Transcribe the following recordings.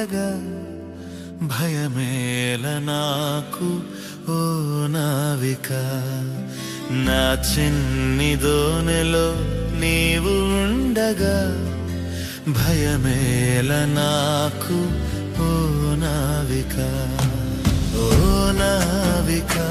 ఉండగా భయమేల నాకు ఓ నావిక. నా చిన్నిదో నెలో నీవు ఉండగా భయమేల నాకు ఓ నావిక. ఓ నావికా.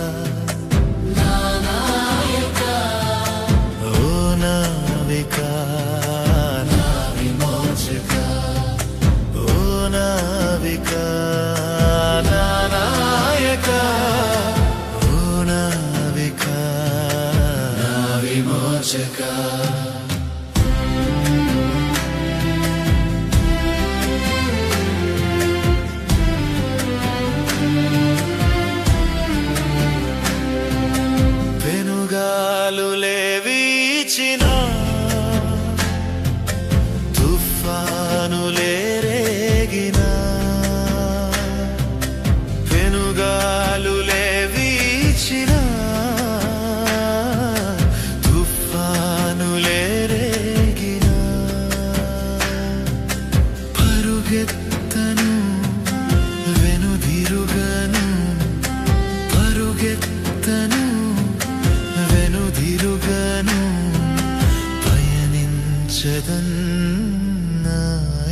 పయనించదన్నా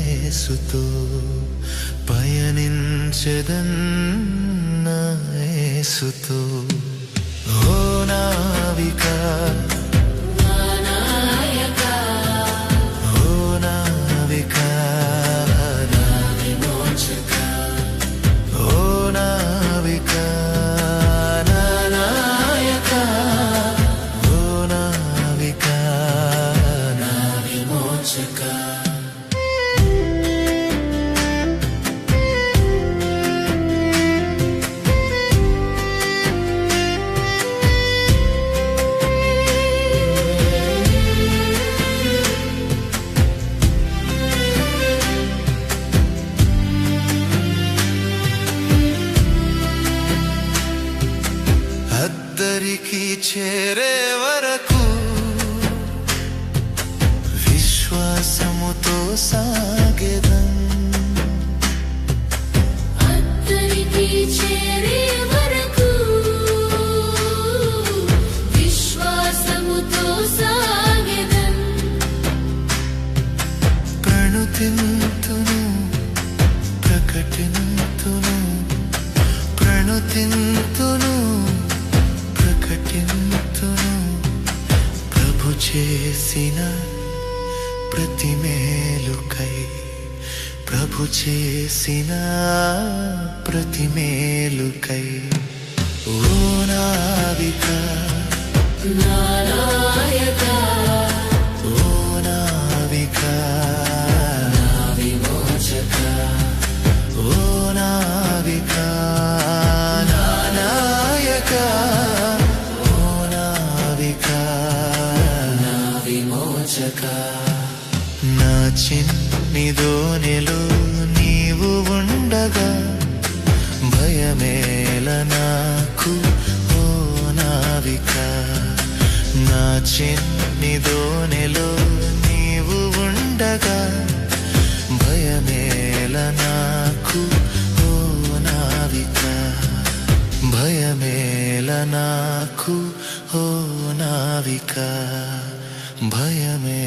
యేసుతో పయనించదన్నా యేసుతో ఓ నావికా చేరే వరకు విశ్వాసముతో సాగెదం. అద్దరికి చేరే వరకు విశ్వాసముతో సాగెదం. ప్రణుతింతును ప్రకటింతును ప్రణుతింతును ప్రతి మేలుకై ప్రభు చేసిన ప్రతి మేలుకై. ఓ నావిక నాయక ఓ నావిక నా విమోచక ఓ నావిక నా నాయక ఓ నావిక నా విమోచక నా చిన్ని దోనెలో నీవు ఉండగా భయమేల నాకు ఓ నావిక. నా చిన్ని దోనెలో నీవు ఉండగా భయమేల నాకు ఓ నావిక. భయమేల నాకు ఓ నావిక. భయమే